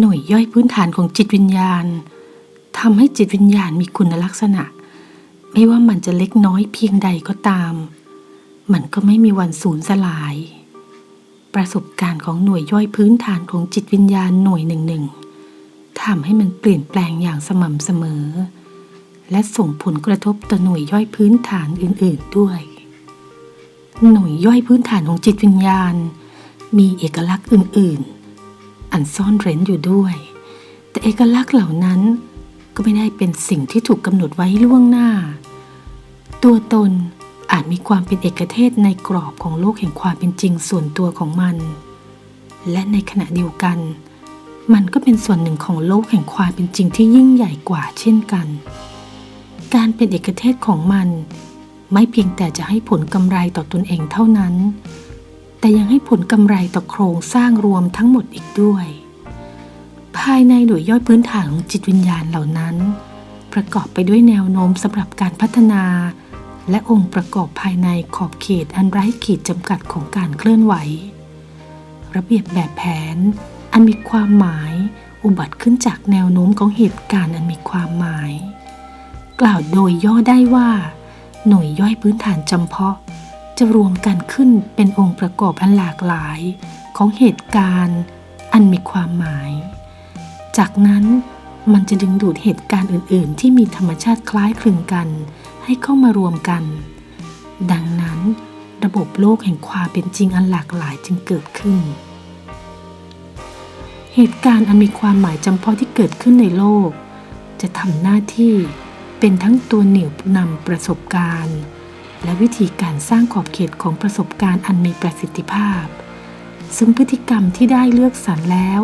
หน่วยย่อยพื้นฐานของจิตวิญญาณทำให้จิตวิญญาณมีคุณลักษณะ ไม่ว่ามันจะเล็กน้อยเพียงใดก็ตาม มันก็ไม่มีวันสูญสลาย ประสบการณ์ของหน่วยย่อยพื้นฐานของจิตวิญญาณหน่วยหนึ่งหนึ่งทำให้มันเปลี่ยนแปลงอย่างสม่ำเสมอ และส่งผลกระทบต่อหน่วยย่อยพื้นฐานอื่น ๆด้วย หน่วยย่อยพื้นฐานของจิตวิญญาณ มีเอกลักษณ์อื่น ๆ อันซ่อนเร้นอยู่ด้วย แต่เอกลักษณ์เหล่านั้นก็ไม่ได้เป็นสิ่งที่ถูกกำหนดไว้ล่วงหน้า ตัวตนอาจมีความเป็นเอกเทศในกรอบของโลกแห่งความเป็นจริงส่วนตัวของมัน และในขณะเดียวกัน มันก็เป็นส่วนหนึ่งของโลกแห่งความเป็นจริงที่ยิ่งใหญ่กว่าเช่นกัน การเป็นเอกเทศของมัน ไม่เพียงแต่จะให้ผลกำไรต่อตนเองเท่านั้น แต่ยังให้ผลกำไรต่อโครงสร้างรวมทั้งหมดอีกด้วย ภายในหน่วยย่อยพื้นฐานของจิตวิญญาณเหล่านั้น ประกอบไปด้วยแนวโน้มสำหรับการพัฒนา และองค์ประกอบภายในขอบเขตอันไร้ขีดจำกัดของการเคลื่อนไหว ระเบียบแบบแผน อันมีความหมายอุบัติขึ้นจากแนวโน้มของเหตุการณ์อันมีความหมาย กล่าวโดยย่อได้ว่า หน่วยย่อยพื้นฐานจำเพาะ จะรวมกันขึ้นเป็นองค์ประกอบอันหลากหลายของเหตุการณ์อันมีความหมาย จากนั้นมันจะดึงดูดเหตุการณ์อื่น ๆ ที่มีธรรมชาติคล้ายคลึงกัน ให้เข้ามารวมกัน ดังนั้น ระบบโลกแห่งความเป็นจริงอันหลากหลายจึงเกิดขึ้น เหตุการณ์อันมีความหมายจำเพาะที่เกิดขึ้นในโลก จะทำหน้าที่เป็นทั้งตัวเหนี่ยวนำประสบการณ์ และวิธีการสร้างขอบเขตของประสบการณ์อันมีประสิทธิภาพ ซึ่งพฤติกรรมที่ได้เลือกสรรแล้ว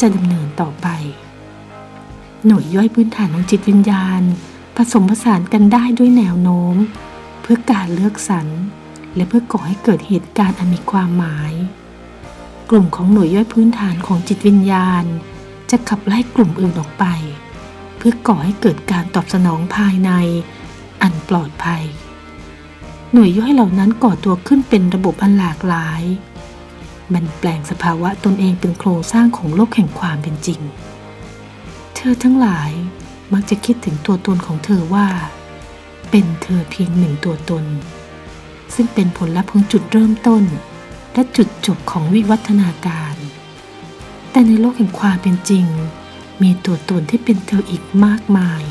จะดำเนินต่อไป หน่วยย่อยพื้นฐานของจิตวิญญาณ ผสมผสานกันได้ด้วยแนวโน้ม เพื่อการเลือกสรรและเพื่อก่อให้เกิดเหตุการณ์อันมีความหมาย กลุ่มของหน่วยย่อยพื้นฐานของจิตวิญญาณ จะขับไล่กลุ่มอื่นออกไป เพื่อก่อให้เกิดการตอบสนองภายใน อันปลอดภัย หน่วยย่อยเหล่านั้นก่อตัวขึ้นเป็นระบบอันหลากหลาย มันแปลงสภาวะตนเองเป็นโครงสร้างของโลกแห่งความเป็นจริง เธอทั้งหลายมักจะคิดถึงตัวตนของเธอว่า เป็นเธอเพียงหนึ่งตัวตน ซึ่งเป็นผลลัพธ์ของจุดเริ่มต้น และจุดจบของวิวัฒนาการ แต่ในโลกแห่งความเป็นจริง มีตัวตนที่เป็นเธออีกมากมาย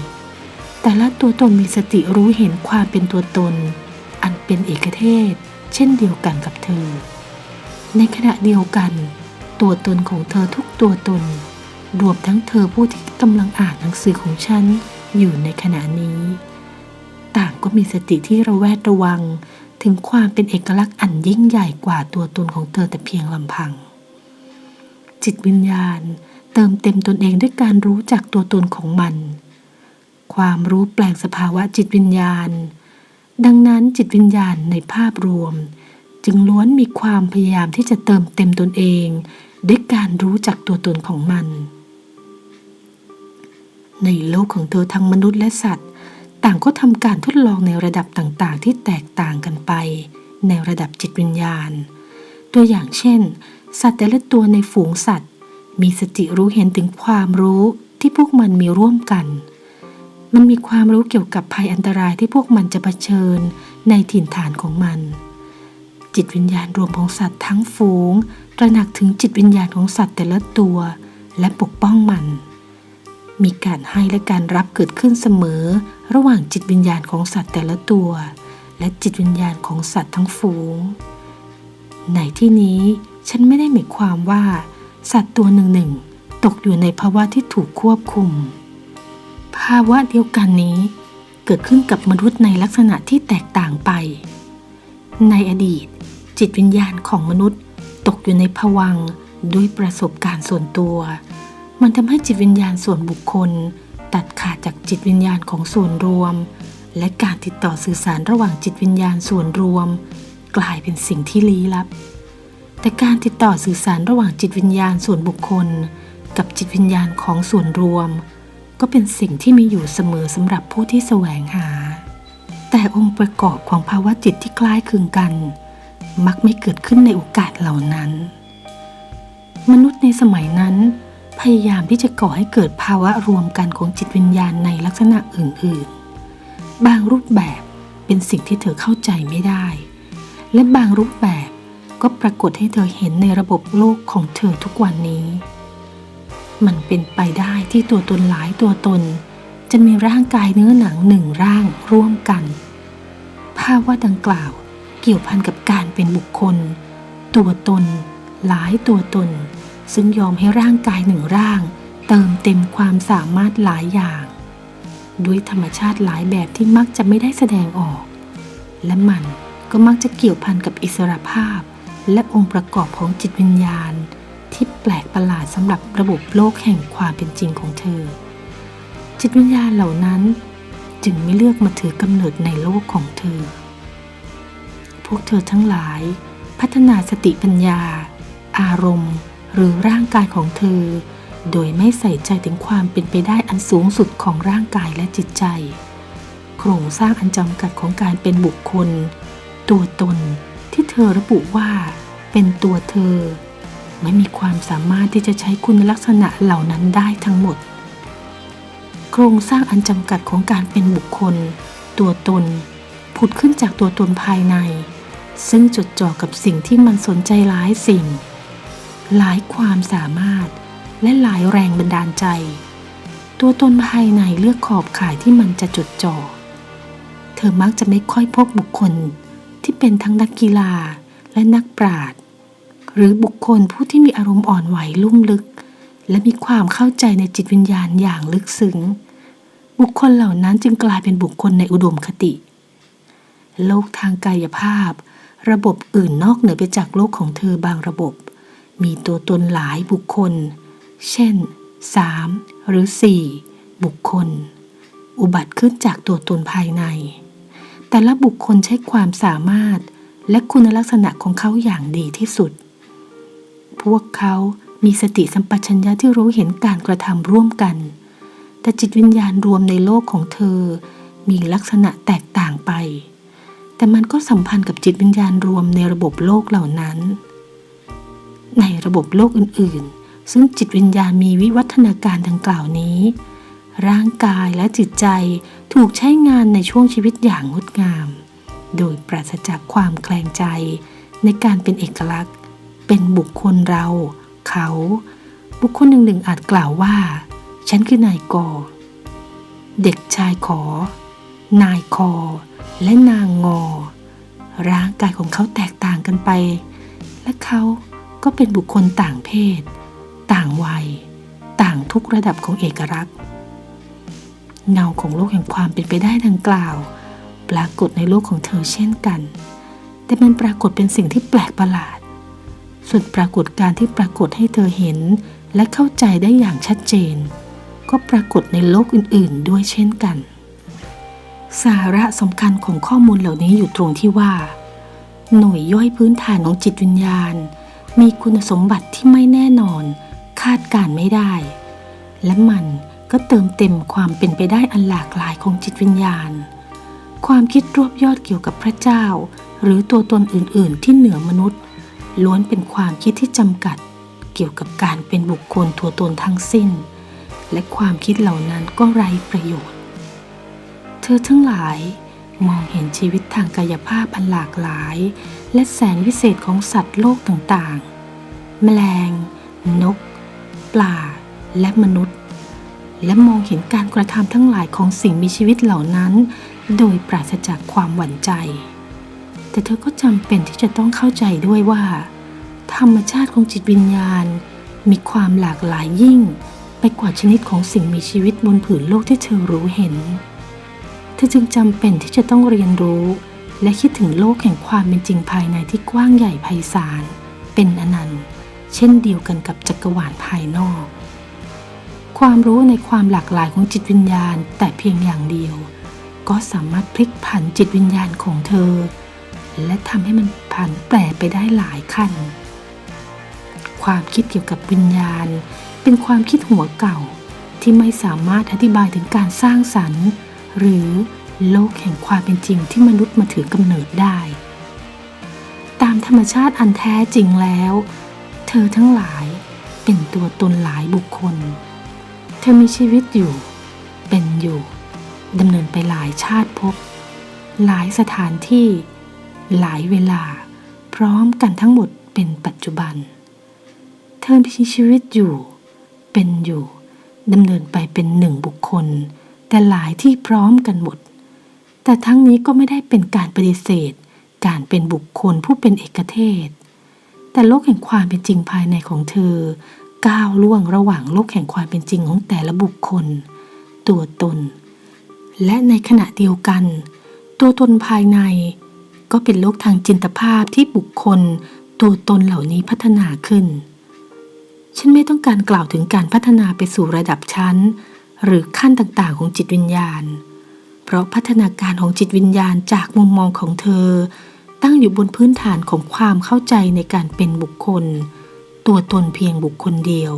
แต่ละตัวตนมีสติรู้เห็นความเป็นตัวตนอัน เป็นเอกเทศ เช่นเดียวกันกับเธอ ในขณะเดียวกัน ตัวตนของเธอทุกตัวตน รวมทั้งเธอผู้ที่กำลังอ่านหนังสือของฉันอยู่ในขณะนี้ ต่างก็มีสติที่ระแวดระวัง ถึงความเป็นเอกลักษณ์อันยิ่งใหญ่กว่าตัวตนของเธอแต่เพียงลำพัง จิตวิญญาณเติมเต็มตนเองด้วยการรู้จักตัวตนของมัน ความรู้แปลงสภาวะจิตวิญญาณ ดังนั้นจิตวิญญาณในภาพรวม จึงล้วนมีความพยายามที่จะเติมเต็มตนเองด้วยการรู้จักตัวตนของมัน ในโลกของเธอทั้งมนุษย์และสัตว์ ต่างก็ทำการทดลองในระดับต่างๆ ที่แตกต่างกันไป ในระดับจิตวิญญาณ ตัวอย่างเช่น สัตว์แต่ละตัวในฝูงสัตว์ มีสติรู้เห็นถึงความรู้ที่พวกมันมีร่วมกัน มันมีความรู้เกี่ยวกับภัยอันตรายที่พวกมันจะเผชิญในถิ่นฐานของมัน จิตวิญญาณรวมของสัตว์ทั้งฝูง ตระหนักถึงจิตวิญญาณของสัตว์แต่ละตัว และปกป้องมัน มีการให้และการรับเกิดขึ้นเสมอ ระหว่างจิตวิญญาณของสัตว์แต่ละตัว และจิตวิญญาณของสัตว์ทั้งฝูง ในที่นี้ฉันไม่ได้หมายความว่า สัตว์ตัวหนึ่งหนึ่งตกอยู่ในภาวะที่ถูกควบคุม ภาวะเดียวกันนี้ เกิดขึ้นกับมนุษย์ในลักษณะที่แตกต่างไป ในอดีต จิตวิญญาณของมนุษย์ตกอยู่ในภวังด้วยประสบการณ์ส่วนตัว มันทำให้จิตวิญญาณส่วนบุคคล ตัดขาดจากจิตวิญญาณของส่วนรวม และการติดต่อสื่อสารระหว่างจิตวิญญาณส่วนรวม กลายเป็นสิ่งที่ลี้ลับ แต่การติดต่อสื่อสารระหว่างจิตวิญญาณส่วนบุคคล กับจิตวิญญาณของส่วนรวม ก็เป็นสิ่งที่มีอยู่เสมอสำหรับผู้ที่แสวงหา แต่องค์ประกอบของภาวะจิตที่คล้ายคลึงกัน มักไม่เกิดขึ้นในโอกาสเหล่านั้น มนุษย์ในสมัยนั้น พยายามที่จะก่อให้เกิดภาวะรวมกันของจิตวิญญาณในลักษณะอื่นๆ บางรูปแบบเป็นสิ่งที่เธอเข้าใจไม่ได้ และบางรูปแบบก็ปรากฏให้เธอเห็นในระบบโลกของเธอทุกวันนี้ มันเป็นไปได้ที่ตัวตนหลายตัวตน จะมีร่างกายเนื้อหนังหนึ่งร่างร่วมกัน ภาพว่าดังกล่าวเกี่ยวพันกับการเป็นบุคคล ตัวตน หลายตัวตน ซึ่งยอมให้ร่างกายหนึ่งร่าง เติมเต็มความสามารถหลายอย่าง ด้วยธรรมชาติหลายแบบที่มักจะไม่ได้แสดงออก และมันก็มักจะเกี่ยวพันกับอิสรภาพ และองค์ประกอบของจิตวิญญาณ ที่แปลกประหลาดสำหรับระบบโลกแห่งความเป็นจริงของเธอ จิตวิญญาณเหล่านั้นจึงไม่เลือกมาถือกำเนิดในโลกของเธอ พวกเธอทั้งหลายพัฒนาสติปัญญา อารมณ์ หรือร่างกายของเธอ โดยไม่ใส่ใจถึงความเป็นไปได้อันสูงสุดของร่างกายและจิตใจ โครงสร้างอันจำกัดของการเป็นบุคคล ตัวตนที่เธอระบุว่า เป็นตัวเธอ ไม่มีความสามารถที่จะใช้คุณลักษณะเหล่านั้นได้ทั้งหมด โครงสร้างอันจำกัดของการเป็นบุคคล ตัวตน ผุดขึ้นจากตัวตนภายใน ซึ่งจดจ่อกับสิ่งที่มันสนใจหลายสิ่ง หลายความสามารถ และหลายแรงบันดาลใจ ตัวตนภายในเลือกขอบข่ายที่มันจะจดจ่อ เธอมักจะไม่ค่อยพบบุคคลที่เป็นทั้งนักกีฬาและนักปราชญ์ หรือบุคคลผู้ที่มีอารมณ์อ่อนไหวลุ่มลึก และมีความเข้าใจในจิตวิญญาณอย่างลึกซึ้ง บุคคลเหล่านั้นจึงกลายเป็นบุคคลในอุดมคติ โลกทางกายภาพ ระบบอื่นนอกเหนือไปจากโลกของเธอบางระบบ มีตัวตนหลายบุคคล เช่น 3 หรือ 4 บุคคล อุบัติขึ้นจากตัวตนภายใน แต่ละบุคคลใช้ความสามารถและคุณลักษณะของเขาอย่างดีที่สุด พวกเขามีสติสัมปชัญญะที่รู้เห็นการกระทำร่วมกัน แต่จิตวิญญาณรวมในโลกของเธอ มีลักษณะแตกต่างไป แต่มันก็สัมพันธ์กับจิตวิญญาณรวมในระบบโลกเหล่านั้น ในระบบโลกอื่นๆ ซึ่งจิตวิญญาณมีวิวัฒนาการดังกล่าวนี้ ร่างกายและจิตใจถูกใช้งานในช่วงชีวิตอย่างงดงาม โดยปราศจากความแคลงใจในการเป็นเอกลักษณ์ เป็นบุคคลเรา เขา บุคคลหนึ่งหนึ่งอาจกล่าวว่า ฉันคือนายกอเด็กชายขอ นายคอ และนางงอ ร่างกายของเขาแตกต่างกันไป และเขาก็เป็นบุคคลต่างเพศ ต่างวัย ต่างทุกระดับของเอกลักษณ์เงาของโลกแห่งความเป็นไปได้ดังกล่าว ปรากฏในโลกของเธอเช่นกัน แต่มันปรากฏเป็นสิ่งที่แปลกประหลาด ส่วนปรากฏการที่ปรากฏให้เธอเห็น และเข้าใจได้อย่างชัดเจน ก็ปรากฏในโลกอื่นๆ ด้วยเช่นกัน สาระสำคัญของข้อมูลเหล่านี้อยู่ตรงที่ว่า หน่วยย่อยพื้นฐานของจิตวิญญาณ มีคุณสมบัติที่ไม่แน่นอน คาดการไม่ได้ และมันก็เติมเต็มความเป็นไปได้อันหลากหลายของจิตวิญญาณ ความคิดรวบยอดเกี่ยวกับพระเจ้า หรือตัวตนอื่น ๆ ที่เหนือมนุษย์ ล้วนเป็นความคิดที่จำกัด เกี่ยวกับการเป็นบุคคลตัวตนทั้งสิ้น และความคิดเหล่านั้นก็ไร้ประโยชน์ เธอทั้งหลายมองเห็นชีวิตทางกายภาพอันหลากหลาย และแสนวิเศษของสัตว์โลกต่างๆ แมลง นก ปลา และมนุษย์ และมองเห็นการกระทำทั้งหลายของสิ่งมีชีวิตเหล่านั้น โดยปราศจากความหวั่นใจ แต่เธอก็จำเป็นที่จะต้องเข้าใจด้วยว่า ธรรมชาติของจิตวิญญาณ มีความหลากหลายยิ่ง ไปกว่าชนิดของสิ่งมีชีวิตบนผืนโลกที่เธอรู้เห็น เธอจึงจำเป็นที่จะต้องเรียนรู้ และคิดถึงโลกแห่งความเป็นจริงภายในที่กว้างใหญ่ไพศาลเป็นอนันต์ เช่นเดียวกันกับจักรวาลภายนอก ความรู้ในความหลากหลายของจิตวิญญาณแต่เพียงอย่างเดียว ก็สามารถพลิกผันจิตวิญญาณของเธอ และทำให้มันผันแปรไปได้หลายขั้น ความคิดเกี่ยวกับวิญญาณ เป็นความคิดหัวเก่าที่ไม่สามารถอธิบายถึงการสร้างสรรค์ หรือโลกแห่งความเป็นจริงที่มนุษย์มาถือกำเนิดได้ ตามธรรมชาติอันแท้จริงแล้ว เธอทั้งหลายเป็นตัวตนหลายบุคคล เธอมีชีวิตอยู่ เป็นอยู่ดำเนินไปหลายชาติภพหลายสถานที่ หลายเวลา พร้อมกันทั้งหมดเป็นปัจจุบัน เธอมีชีวิตอยู่ เป็นอยู่ดำเนินไปเป็นหนึ่งบุคคล แต่หลายที่พร้อมกันหมด แต่ทั้งนี้ก็ไม่ได้เป็นการปฏิเสธ การเป็นบุคคลผู้เป็นเอกเทศ แต่โลกแห่งความเป็นจริงภายในของเธอ ก้าวล่วงระหว่างโลกแห่งความเป็นจริงของแต่ละบุคคล ตัวตน และในขณะเดียวกัน ตัวตนภายใน ก็เป็นโลกทางจินตภาพที่บุคคลตัวตนเหล่านี้พัฒนาขึ้น ฉันไม่ต้องการกล่าวถึงการพัฒนาไปสู่ระดับชั้น หรือขั้นต่างๆของจิตวิญญาณ เพราะพัฒนาการของจิตวิญญาณจากมุมมองของเธอ ตั้งอยู่บนพื้นฐานของความเข้าใจในการเป็นบุคคล ตัวตนเพียงบุคคลเดียว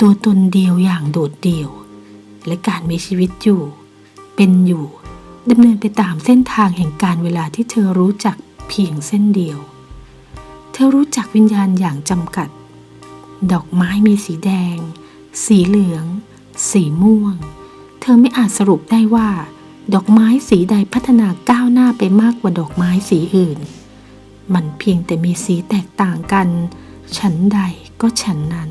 ตัวตนเดียวอย่างโดดเดี่ยว และการมีชีวิตอยู่ เป็นอยู่ ดำเนินไปตามเส้นทางแห่งการเวลาที่เธอรู้จักเพียงเส้นเดียว เธอรู้จักวิญญาณอย่างจำกัด ดอกไม้มีสีแดง สีเหลือง สีม่วง เธอไม่อาจสรุปได้ว่า ดอกไม้สีใดพัฒนาก้าวหน้าไปมากกว่าดอกไม้สีอื่น มันเพียงแต่มีสีแตกต่างกัน ฉันใดก็ฉันนั้น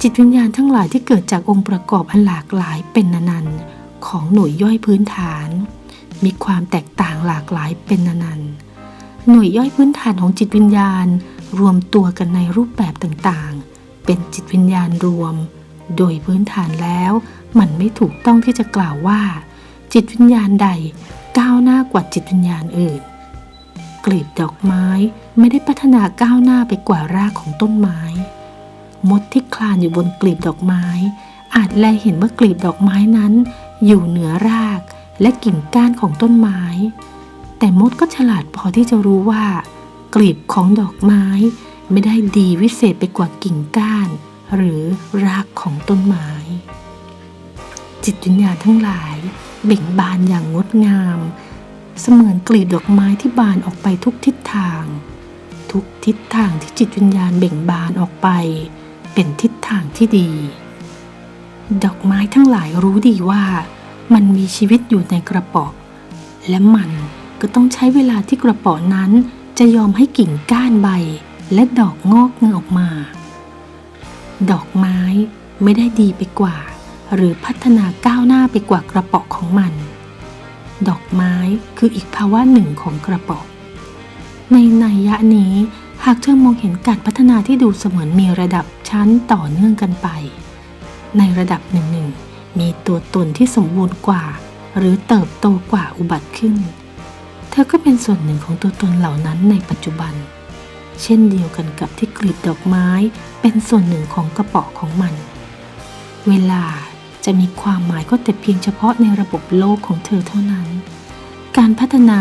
จิตวิญญาณทั้งหลายที่เกิดจากองค์ประกอบอันหลากหลายเป็นนันต์ ของหน่วยย่อยพื้นฐาน มีความแตกต่างหลากหลายเป็นอนันต์ หน่วยย่อยพื้นฐานของจิตวิญญาณ รวมตัวกันในรูปแบบต่างๆ เป็นจิตวิญญาณรวม โดยพื้นฐานแล้ว มันไม่ถูกต้องที่จะกล่าวว่า จิตวิญญาณใดก้าวหน้ากว่าจิตวิญญาณอื่น กลีบดอกไม้ไม่ได้พัฒนาก้าวหน้าไปกว่ารากของต้นไม้ มดที่คลานอยู่บนกลีบดอกไม้ อาจแลเห็นว่ากลีบดอกไม้นั้น อยู่เหนือรากและกิ่งก้านของต้นไม้ แต่มดก็ฉลาดพอที่จะรู้ว่า กลีบของดอกไม้ไม่ได้ดีวิเศษไปกว่ากิ่งก้าน หรือรากของต้นไม้ จิตวิญญาณทั้งหลายเบ่งบานอย่างงดงาม เสมือนกลีบดอกไม้ที่บานออกไปทุกทิศทาง ทุกทิศทางที่จิตวิญญาณเบ่งบานออกไป เป็นทิศทางที่ดี ดอกไม้ทั้งหลายรู้ดีว่ามันมีชีวิตอยู่ในกระป๋อและมันก็ต้องใช้เวลาที่กระป๋อนั้น จะยอมให้กิ่งก้านใบ และดอกงอกเงยออกมา ดอกไม้ไม่ได้ดีไปกว่า หรือพัฒนาก้าวหน้าไปกว่ากระป๋อของมัน ดอกไม้คืออีกภาวะหนึ่งของกระป๋อในนัยยะนี้หากเธอมองเห็นการพัฒนาที่ดูเสมือนมีระดับชั้นต่อเนื่องกันไป ในระดับหนึ่งหนึ่งมีตัวตนที่สมบูรณ์กว่า หรือเติบโตกว่าอุบัติขึ้น เธอก็เป็นส่วนหนึ่งของตัวตนเหล่านั้นในปัจจุบัน เช่นเดียวกันกับที่กลีบดอกไม้เป็นส่วนหนึ่งของกระป๋อของมัน เวลาจะมีความหมายก็แต่เพียงเฉพาะในระบบโลกของเธอเท่านั้น การพัฒนา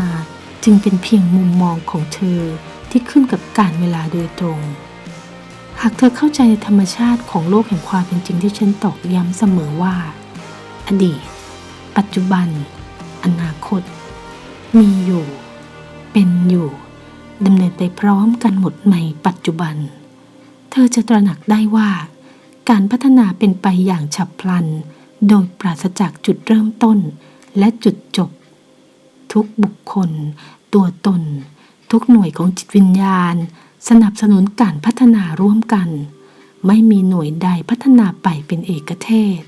จึงเป็นเพียงมุมมองของเธอที่ขึ้นกับการเวลาโดยตรง หากเธอเข้าใจในธรรมชาติของโลกแห่งความเป็นจริงที่ฉันตอกย้ำเสมอว่า อดีต ปัจจุบัน อนาคต มีอยู่ เป็นอยู่ดำเนินไปพร้อมกันหมดในปัจจุบัน เธอจะตระหนักได้ว่า การพัฒนาเป็นไปอย่างฉับพลัน โดยปราศจากจุดเริ่มต้น และจุดจบ ทุกบุคคล ตัวตน ทุกหน่วยของจิตวิญญาณ สนับสนุนการพัฒนาร่วมกัน ไม่มีหน่วยใดพัฒนาไปเป็นเอกเทศ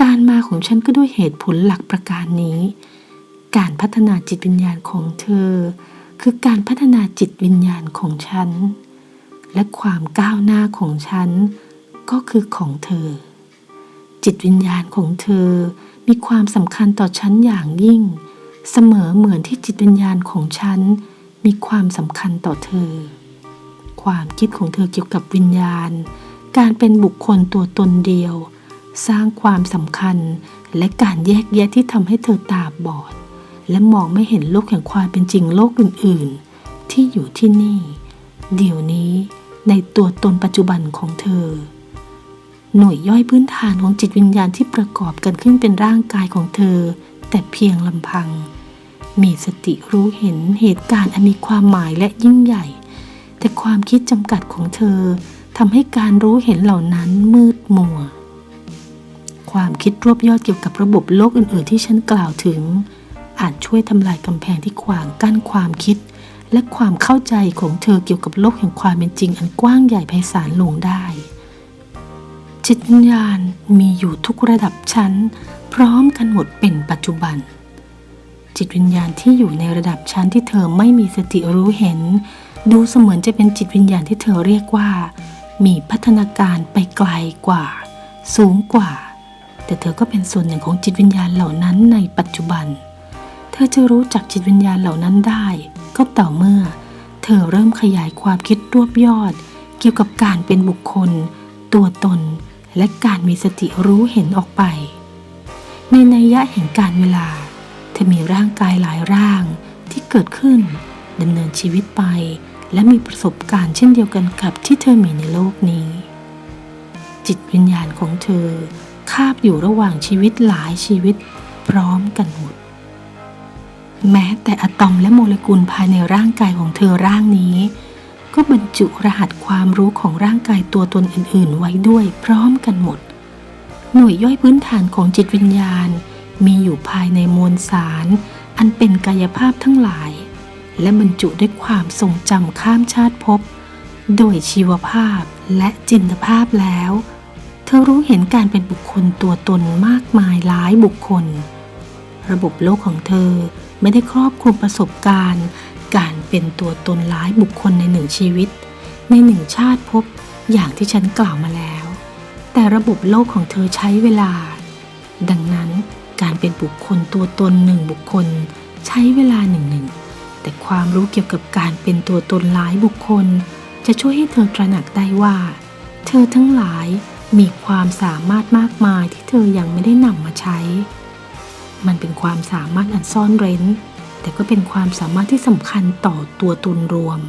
การมาของฉันก็ด้วยเหตุผลหลักประการนี้ การพัฒนาจิตวิญญาณของเธอ คือการพัฒนาจิตวิญญาณของฉัน และความก้าวหน้าของฉัน ก็คือของเธอ จิตวิญญาณของเธอมีความสำคัญต่อฉันอย่างยิ่ง เสมอเหมือนที่จิตวิญญาณของฉัน มีความสำคัญต่อเธอ ความคิดของเธอเกี่ยวกับวิญญาณ การเป็นบุคคลตัวตนเดียว สร้างความสำคัญและการแยกแยะที่ทำให้เธอตาบอด และมองไม่เห็นโลกแห่งความเป็นจริงโลกอื่น ๆ ที่อยู่ที่นี่ เดี๋ยวนี้ในตัวตนปัจจุบันของเธอ หน่วยย่อยพื้นฐานของจิตวิญญาณที่ประกอบกันขึ้นเป็นร่างกายของเธอ แต่เพียงลำพัง มีสติรู้เห็นเหตุการณ์อันมีความหมายและยิ่งใหญ่ แต่ความคิดจำกัดของเธอทำให้การรู้เห็นเหล่านั้นมืดมัว ความคิดรวบยอดเกี่ยวกับระบบโลกอื่น ๆ ที่ฉันกล่าวถึง อาจช่วยทำลายกำแพงที่ขวางกั้นความคิด และความเข้าใจของเธอเกี่ยวกับโลกแห่งความเป็นจริง อันกว้างใหญ่ไพศาลลงได้ จิตวิญญาณมีอยู่ทุกระดับชั้น พร้อมกันหมดเป็นปัจจุบัน จิตวิญญาณที่อยู่ในระดับชั้นที่เธอไม่มีสติรู้เห็น ดูเสมือนจะเป็นจิตวิญญาณที่เธอเรียกว่า มีพัฒนาการไปไกลกว่า สูงกว่า แต่เธอก็เป็นส่วนหนึ่งของจิตวิญญาณเหล่านั้นในปัจจุบัน เธอจะรู้จักจิตวิญญาณเหล่านั้นได้ ก็ต่อเมื่อ เธอเริ่มขยายความคิดรวบยอด เกี่ยวกับการเป็นบุคคล ตัวตน และการมีสติรู้เห็นออกไป ในนัยยะแห่งการเวลา เธอมีร่างกายหลายร่างที่เกิดขึ้นดำเนินชีวิตไป และมีประสบการณ์เช่นเดียวกันกับที่เธอมีในโลกนี้ จิตวิญญาณของเธอ คาบอยู่ระหว่างชีวิตหลายชีวิตพร้อมกันหมด แม้แต่อะตอมและโมเลกุลภายในร่างกายของเธอร่างนี้ ก็บรรจุรหัสความรู้ของร่างกายตัวตนอื่น ๆ ไว้ด้วยพร้อมกันหมด หน่วยย่อยพื้นฐานของจิตวิญญาณ มีอยู่ภายในมวลสาร อันเป็นกายภาพทั้งหลาย และบรรจุด้วยความทรงจำข้ามชาติภพโดยชีวภาพและจินตภาพแล้ว เธอรู้เห็นการเป็นบุคคลตัวตนมากมายหลายบุคคล ระบบโลกของเธอไม่ได้ครอบคลุมประสบการณ์ การเป็นตัวตนหลายบุคคลในหนึ่งชีวิต ในหนึ่งชาติภพอย่างที่ฉันกล่าวมาแล้ว แต่ระบบโลกของเธอใช้เวลา ดังนั้น การเป็นบุคคลตัวตนหนึ่งบุคคล ใช้เวลาหนึ่งหนึ่งแต่ความรู้เกี่ยวกับการเป็นตัวตนหลายบุคคล จะช่วยให้เธอตระหนักได้ว่า เธอทั้งหลายมีความสามารถมากมายที่เธอยังไม่ได้นำมาใช้ มันเป็นความสามารถอันซ่อนเร้น แต่ก็เป็นความสามารถที่สำคัญต่อตัวตนรวม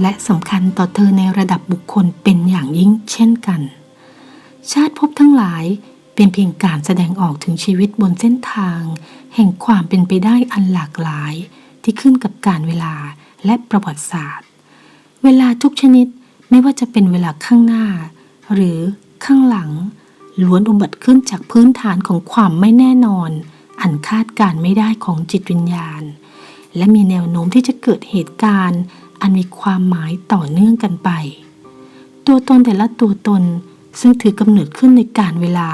และสำคัญต่อเธอในระดับบุคคลเป็นอย่างยิ่งเช่นกัน ชาติภพทั้งหลาย เป็นเพียงการแสดงออกถึงชีวิตบนเส้นทาง แห่งความเป็นไปได้อันหลากหลาย ที่ขึ้นกับการเวลาและประวัติศาสตร์ เวลาทุกชนิดไม่ว่าจะเป็นเวลาข้างหน้า หรือข้างหลัง ล้วนอุบัติขึ้นจากพื้นฐานของความไม่แน่นอน อันคาดการไม่ได้ของจิตวิญญาณ และมีแนวโน้มที่จะเกิดเหตุการณ์ อันมีความหมายต่อเนื่องกันไป ตัวตนแต่ละตัวตนซึ่งถือกำเนิดขึ้นในการเวลา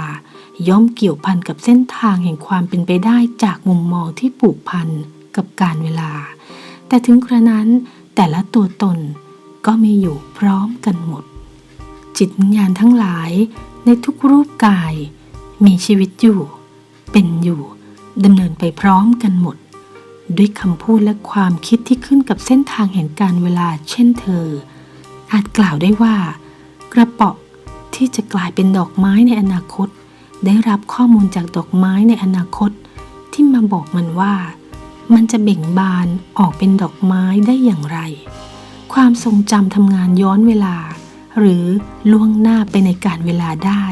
ย่อมเกี่ยวพันกับเส้นทางแห่งความเป็นไปได้จากมุมมองที่ผูกพันกับการเวลา แต่ถึงกระนั้นแต่ละตัวตนก็มีอยู่พร้อมกันหมด จิตวิญญาณทั้งหลายในทุกรูปกาย มีชีวิตอยู่ เป็นอยู่ดำเนินไปพร้อมกันหมด ด้วยคำพูดและความคิดที่ขึ้นกับเส้นทางแห่งการเวลาเช่นเธอ อาจกล่าวได้ว่า กระเปาะที่จะกลายเป็นดอกไม้ในอนาคต ได้รับข้อมูลจากดอกไม้ในอนาคต ที่มาบอกมันว่า มันจะเบ่งบานออกเป็นดอกไม้ได้อย่างไร ความทรงจำทำงานย้อนเวลา หรือล่วงหน้าไปในการเวลาได้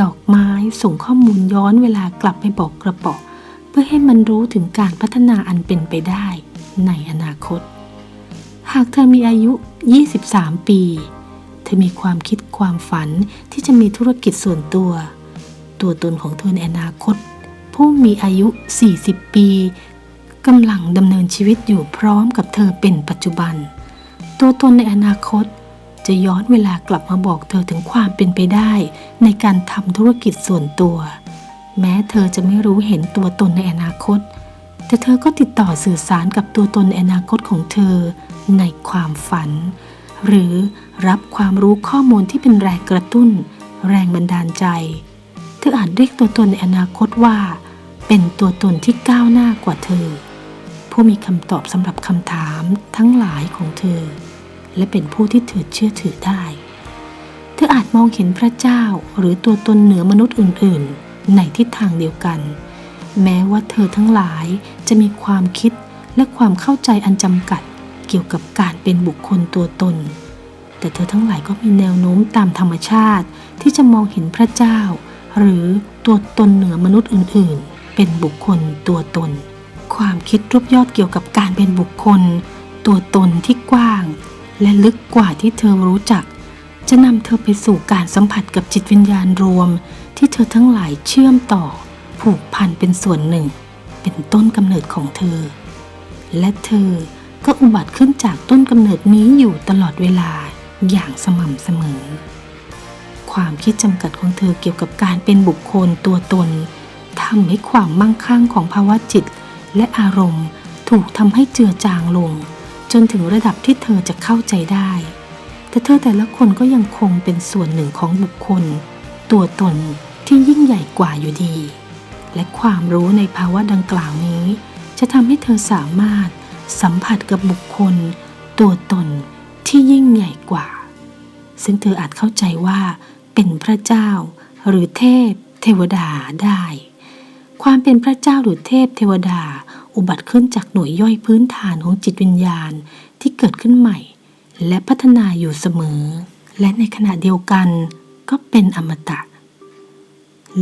ดอกไม้ส่งข้อมูลย้อนเวลากลับไปบอกกระปาะเพื่อให้มันรู้ถึงการพัฒนาอันเป็นไปได้ในอนาคต หากเธอมีอายุ 23 ปี เธอมีความคิดความฝันที่จะมีธุรกิจส่วนตัว ตัวตนของเธอในอนาคต ผู้มีอายุ 40 ปีกำลังดำเนินชีวิตอยู่พร้อมกับเธอเป็นปัจจุบัน ตัวตนในอนาคต จะย้อนเวลากลับมาบอกเธอถึงความเป็นไปได้ ในการทำธุรกิจส่วนตัว แม้เธอจะไม่รู้เห็นตัวตนในอนาคต แต่เธอก็ติดต่อสื่อสารกับตัวตนในอนาคตของเธอในความฝัน หรือรับความรู้ข้อมูลที่เป็นแรงกระตุ้น แรงบันดาลใจ เธออาจเรียกตัวตนในอนาคตว่า เป็นตัวตนที่ก้าวหน้ากว่าเธอ ผู้มีคำตอบสำหรับคำถามทั้งหลายของเธอ และเป็นผู้ที่เธอเชื่อถือได้ เธออาจมองเห็นพระเจ้าหรือตัวตนเหนือมนุษย์อื่น ๆ ในทิศทางเดียวกัน แม้ว่าเธอทั้งหลายจะมีความคิดและความเข้าใจอันจำกัดเกี่ยวกับการเป็นบุคคลตัวตน แต่เธอทั้งหลายก็มีแนวโน้มตามธรรมชาติที่จะมองเห็นพระเจ้า หรือตัวตนเหนือมนุษย์อื่น ๆ เป็นบุคคลตัวตน ความคิดรวบยอดเกี่ยวกับการเป็นบุคคล ตัวตนที่กว้าง และลึกกว่าที่เธอรู้จัก จะนำเธอไปสู่การสัมผัสกับจิตวิญญาณรวม ที่เธอทั้งหลายเชื่อมต่อ ผูกพันเป็นส่วนหนึ่ง เป็นต้นกำเนิดของเธอ และเธอก็อุบัติขึ้นจากต้นกำเนิดนี้อยู่ตลอดเวลาอย่างสม่ำเสมอ ความคิดจำกัดของเธอเกี่ยวกับการเป็นบุคคลตัวตนทำให้ความมั่งคั่งของภาวะจิต และอารมณ์ ถูกทำให้เจือจางลง จนถึงระดับที่เธอจะเข้าใจได้ แต่เธอแต่ละคนก็ยังคงเป็นส่วนหนึ่งของบุคคล ตัวตนที่ยิ่งใหญ่กว่าอยู่ดี และความรู้ในภาวะดังกล่าวนี้ จะทำให้เธอสามารถสัมผัสกับบุคคล ตัวตนที่ยิ่งใหญ่กว่า ซึ่งเธออาจเข้าใจว่า เป็นพระเจ้า หรือเทพ เทวดาได้ ความเป็นพระเจ้าหรือเทพเทวดา อุบัติขึ้นจากหน่วยย่อยพื้นฐานของจิตวิญญาณที่เกิดขึ้นใหม่ และพัฒนาอยู่เสมอ และในขณะเดียวกันก็เป็นอมตะ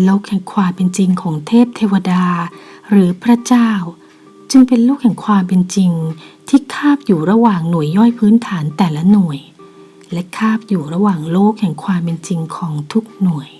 โลกแห่งความเป็นจริงของเทพเทวดา หรือพระเจ้า จึงเป็นโลกแห่งความเป็นจริงที่คาบอยู่ระหว่างหน่วยย่อยพื้นฐานแต่ละหน่วย และคาบอยู่ระหว่างโลกแห่งความเป็นจริงของทุกหน่วย